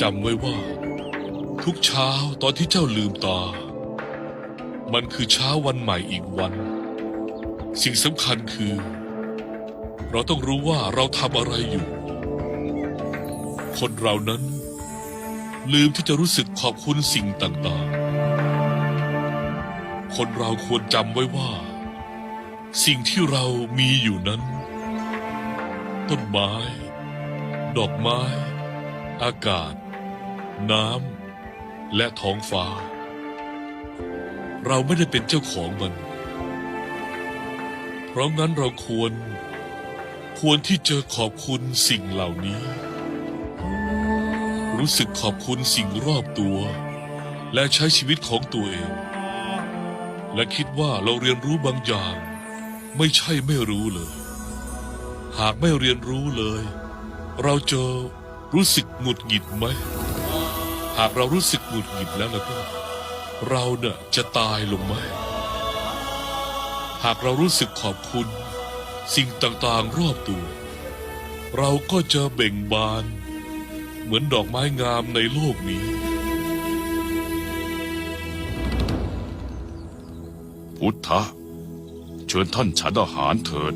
จำไว้ว่า ทุกเช้าตอนที่เจ้าลืมตา มันคือเช้าวันใหม่อีกวัน สิ่งสำคัญคือ เราต้องรู้ว่าเราทำอะไรอยู่ คนเรานั้น ลืมที่จะรู้สึกขอบคุณสิ่งต่างๆ คนเราควรจำไว้ว่า สิ่งที่เรามีอยู่นั้น ต้นไม้ ดอกไม้ อากาศ น้ำ และท้องฟ้า เราไม่ได้เป็นเจ้าของมัน เพราะงั้นเราควร ควรที่จะขอบคุณสิ่งเหล่านี้ รู้สึกขอบคุณสิ่งรอบตัว และใช้ชีวิตของตัวเอง และคิดว่าเราเรียนรู้บางอย่าง ไม่ใช่ไม่รู้เลย หากไม่เรียนรู้เลย เราจะ รู้สึกหงุดหงิดไหม หากเรารู้สึกหงุดหงิดแล้วแล้วก็ เราเนี่ยจะตายลงไหม หากเรารู้สึกขอบคุณ สิ่งต่างๆรอบตัว เราก็จะเบ่งบาน เหมือนดอกไม้งามในโลกนี้ พุทธะเชิญท่านฉันอาหารเถิด